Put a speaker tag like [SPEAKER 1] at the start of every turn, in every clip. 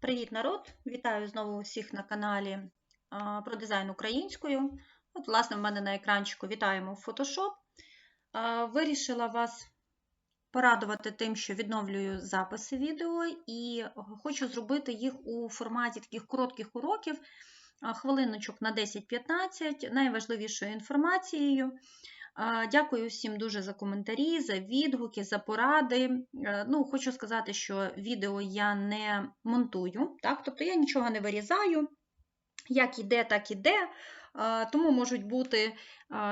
[SPEAKER 1] Привіт, народ! Вітаю знову всіх на каналі про дизайн українською. От, власне, в мене на екранчику вітаємо в Photoshop. Вирішила вас порадувати тим, що відновлюю записи відео, і хочу зробити їх у форматі таких коротких уроків, хвилиночок на 10-15, найважливішою інформацією. Дякую всім дуже за коментарі, за відгуки, за поради. Е, ну, Хочу сказати, що відео я не монтую, так? тобто я нічого не вирізаю. Як іде, так іде. Тому можуть бути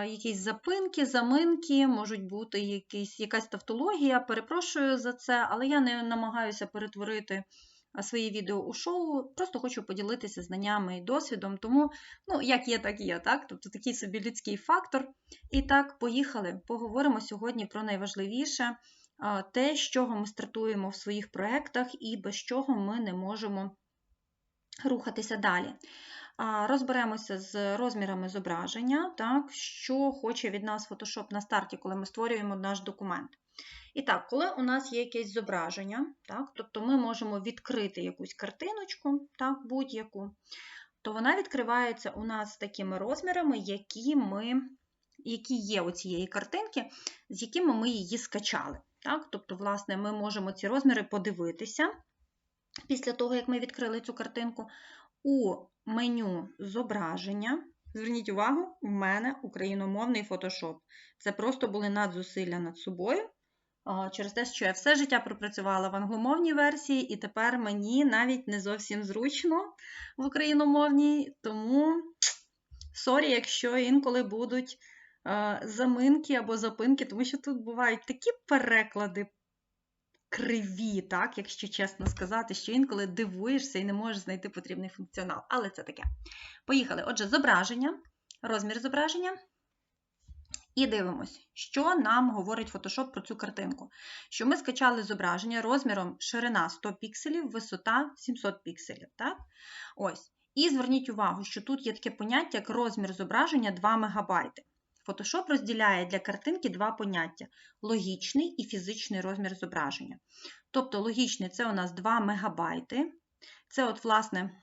[SPEAKER 1] якісь запинки, заминки, можуть бути якісь, якась тавтологія. Перепрошую за це, але я не намагаюся перетворити свої відео у шоу, просто хочу поділитися знаннями і досвідом, тому, ну, як є, так і є, так? Тобто такий собі людський фактор. І так, поїхали. Поговоримо сьогодні про найважливіше те, з чого ми стартуємо в своїх проєктах і без чого ми не можемо рухатися далі. Розберемося з розмірами зображення, так, що хоче від нас Photoshop на старті, коли ми створюємо наш документ. І так, коли у нас є якесь зображення, так, тобто ми можемо відкрити якусь картиночку, так, будь-яку, то вона відкривається у нас такими розмірами, які ми, які є у цієї картинки, з якими ми її скачали. Так? Тобто, власне, ми можемо ці розміри подивитися після того, як ми відкрили цю картинку, у меню зображення. Зверніть увагу, в мене україномовний фотошоп. Це просто були надзусилля над собою, через те, що я все життя пропрацювала в англомовній версії, і тепер мені навіть не зовсім зручно в україномовній, тому сорі, якщо інколи будуть заминки або запинки, тому що тут бувають такі переклади. Криві, так, якщо чесно сказати, що інколи дивуєшся і не можеш знайти потрібний функціонал. Але це таке. Поїхали. Отже, зображення, розмір зображення. І дивимось, що нам говорить Photoshop про цю картинку. Що ми скачали зображення розміром ширина 100 пікселів, висота 700 пікселів. Так? Ось. І зверніть увагу, що тут є таке поняття, як розмір зображення 2 МБ. Photoshop розділяє для картинки два поняття логічний і фізичний розмір зображення. Тобто логічний це у нас 2 МБ. Це, от, власне,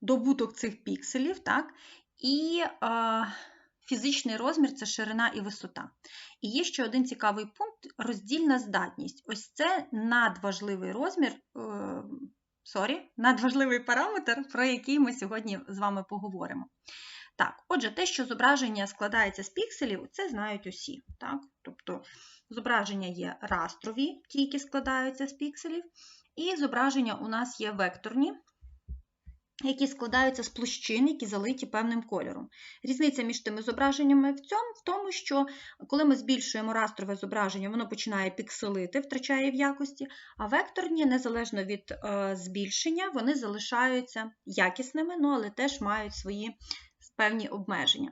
[SPEAKER 1] добуток цих пікселів. так? І е, фізичний розмір це ширина і висота. І є ще один цікавий пункт роздільна здатність. Ось це надважливий розмір, е, надважливий параметр, про який ми сьогодні з вами поговоримо. Так, отже, те, що зображення складається з пікселів, це знають усі. Так? Тобто зображення є растрові, ті, які складаються з пікселів, і зображення у нас є векторні, які складаються з площин, які залиті певним кольором. Різниця між тими зображеннями в цьому в тому, що коли ми збільшуємо растрове зображення, воно починає пікселити, втрачає в якості, а векторні, незалежно від е, збільшення, вони залишаються якісними, ну, але теж мають свої певні обмеження.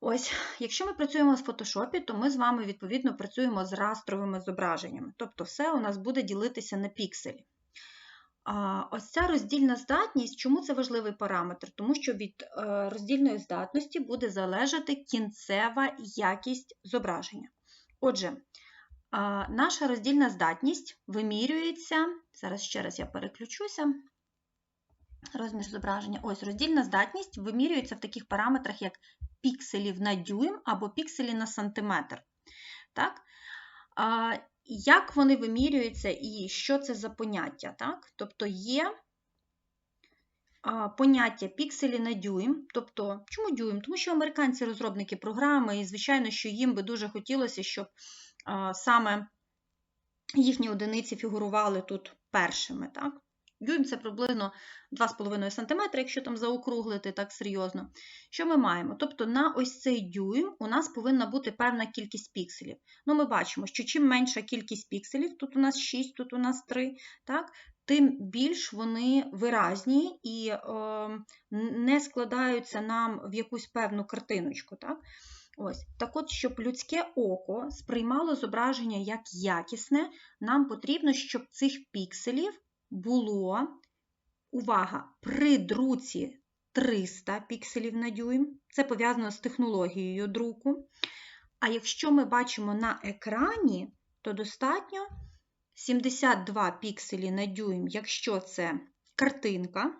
[SPEAKER 1] Ось, Якщо ми працюємо в фотошопі, то ми з вами, відповідно, працюємо з растровими зображеннями. Тобто все у нас буде ділитися на пікселі. Ось ця роздільна здатність, чому це важливий параметр? Тому що від е, роздільної здатності буде залежати кінцева якість зображення. Отже, наша роздільна здатність вимірюється, зараз ще раз я переключуся. Розмір зображення. Ось роздільна здатність вимірюється в таких параметрах, як пікселів на дюйм або пікселі на сантиметр. Так? Як вони вимірюються і що це за поняття. Так? Тобто є поняття пікселі на дюйм. Тобто, чому дюйм? Тому що американці розробники програми, і, звичайно, що їм би дуже хотілося, щоб саме їхні одиниці фігурували тут першими. Так? Дюйм це приблизно 2,5 см, якщо там заокруглити так серйозно. Що ми маємо? Тобто на ось цей дюйм у нас повинна бути певна кількість пікселів. Ну, Ми бачимо, що чим менша кількість пікселів, тут у нас 6, тут у нас 3, так, тим більш вони виразні і е, не складаються нам в якусь певну картиночку. Так? Ось. Так от, щоб людське око сприймало зображення як якісне, нам потрібно, щоб цих пікселів було, увага, при друці 300 пікселів на дюйм. Це пов'язано з технологією друку. А якщо ми бачимо на екрані, то достатньо 72 пікселі на дюйм, якщо це картинка.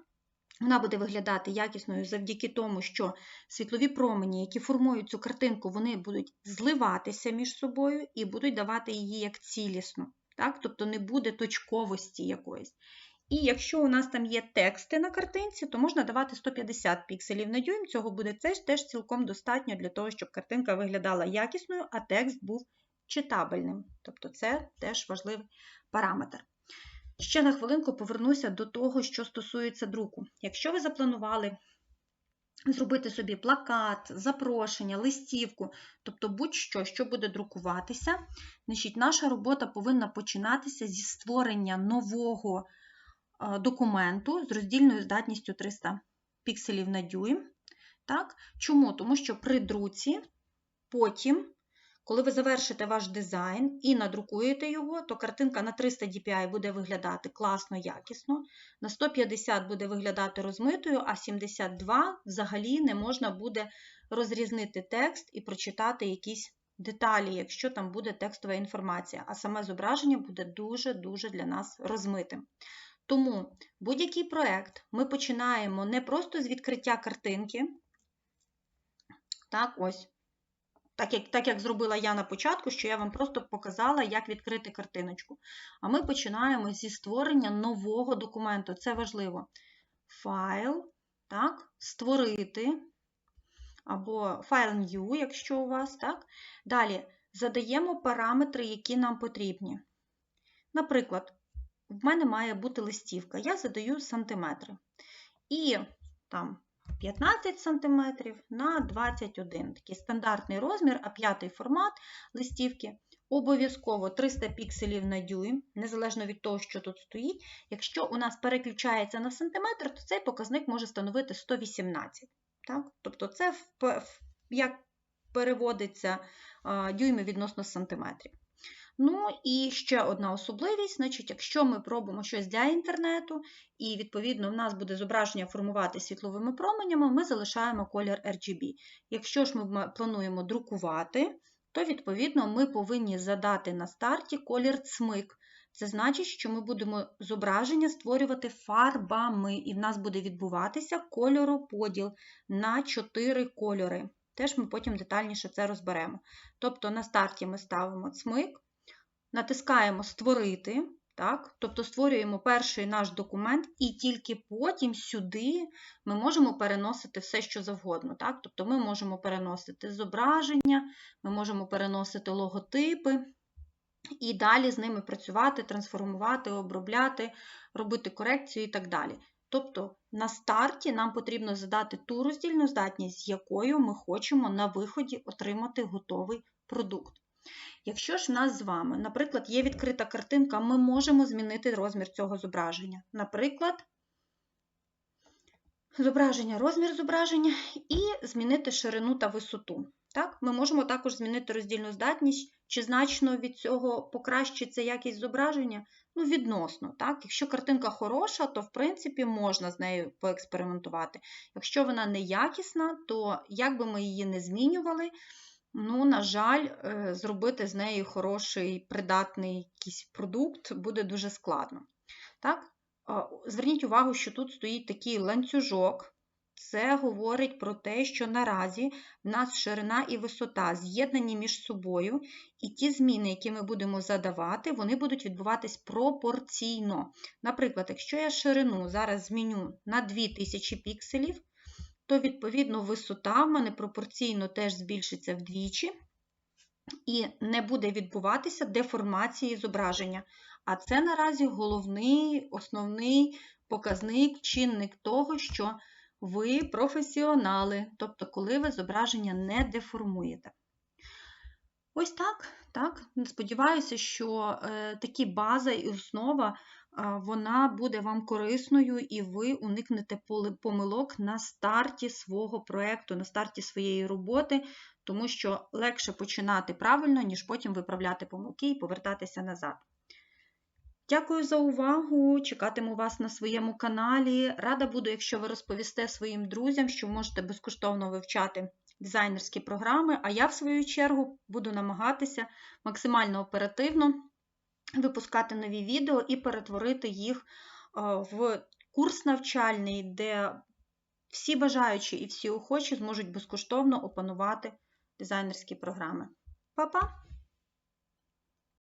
[SPEAKER 1] Вона буде виглядати якісною завдяки тому, що світлові промені, які формують цю картинку, вони будуть зливатися між собою і будуть давати її як цілісну. Так? Тобто не буде точковості якоїсь. І якщо у нас там є тексти на картинці, то можна давати 150 пікселів на дюйм. Цього буде теж, теж цілком достатньо для того, щоб картинка виглядала якісною, а текст був читабельним. Тобто це теж важливий параметр. Ще на хвилинку повернуся до того, що стосується друку. Якщо ви запланували зробити собі плакат, запрошення, листівку, тобто будь-що, що буде друкуватися, значить, наша робота повинна починатися зі створення нового документу з роздільною здатністю 300 пікселів на дюйм. Так? Чому? Тому що при друці потім коли ви завершите ваш дизайн і надрукуєте його, то картинка на 300 dpi буде виглядати класно, якісно, на 150 буде виглядати розмитою, а 72 взагалі не можна буде розрізнити текст і прочитати якісь деталі, якщо там буде текстова інформація, а саме зображення буде дуже-дуже для нас розмитим. Тому будь-який проєкт ми починаємо не просто з відкриття картинки. Так, ось так як так як зробила я на початку, що я вам просто показала, як відкрити картиночку. А ми починаємо зі створення нового документу. Це важливо. Файл, так, створити, або файл new, якщо у вас, так. Далі задаємо параметри, які нам потрібні. Наприклад, в мене має бути листівка. Я задаю сантиметри. І там 15 см на 21 Такий стандартний розмір, а п'ятий формат листівки. Обов'язково 300 пікселів на дюйм, незалежно від того, що тут стоїть. Якщо у нас переключається на сантиметр, то цей показник може становити 118. Так? Тобто, це як переводиться дюйми відносно сантиметрів. Ну і ще одна особливість, значить, якщо ми пробуємо щось для інтернету, і, відповідно, в нас буде зображення формувати світловими променями, ми залишаємо колір RGB. Якщо ж ми плануємо друкувати, то, відповідно, ми повинні задати на старті колір цмик. Це значить, що ми будемо зображення створювати фарбами, і в нас буде відбуватися кольороподіл на 4 кольори. Теж ми потім детальніше це розберемо. Тобто на старті ми ставимо цмик, натискаємо Створити, так? тобто створюємо перший наш документ, і тільки потім сюди ми можемо переносити все, що завгодно. Так? Тобто ми можемо переносити зображення, ми можемо переносити логотипи. І далі з ними працювати, трансформувати, обробляти, робити корекцію і так далі. Тобто на старті нам потрібно задати ту роздільну здатність, з якою ми хочемо на виході отримати готовий продукт. Якщо ж в нас з вами, наприклад, є відкрита картинка, ми можемо змінити розмір цього зображення. Наприклад, зображення, розмір зображення і змінити ширину та висоту. Так? Ми можемо також змінити роздільну здатність, чи значно від цього покращиться якість зображення? Ну, відносно. Так? Якщо картинка хороша, то в принципі можна з нею поекспериментувати. Якщо вона неякісна, то як би ми її не змінювали, Ну, на жаль, е, зробити з неї хороший придатний якийсь продукт буде дуже складно. Так? Зверніть увагу, що тут стоїть такий ланцюжок. Це говорить про те, що наразі в нас ширина і висота з'єднані між собою, і ті зміни, які ми будемо задавати, вони будуть відбуватись пропорційно. Наприклад, якщо я ширину зараз зміню на 2000 пікселів, то, відповідно, висота в мене пропорційно теж збільшиться вдвічі, і не буде відбуватися деформації зображення. А це наразі головний, основний показник, чинник того, що ви професіонали, тобто, коли ви зображення не деформуєте. Ось так. так. Сподіваюся, що е, такі база і основа вона буде вам корисною і ви уникнете помилок на старті свого проєкту, на старті своєї роботи, тому що легше починати правильно, ніж потім виправляти помилки і повертатися назад. Дякую за увагу! Чекатиму вас на своєму каналі. Рада буду, якщо ви розповісте своїм друзям, що можете безкоштовно вивчати дизайнерські програми, а я, в свою чергу, буду намагатися максимально оперативно випускати нові відео і перетворити їх е, в курс навчальний, де всі бажаючі і всі охочі зможуть безкоштовно опанувати дизайнерські програми. Па-па!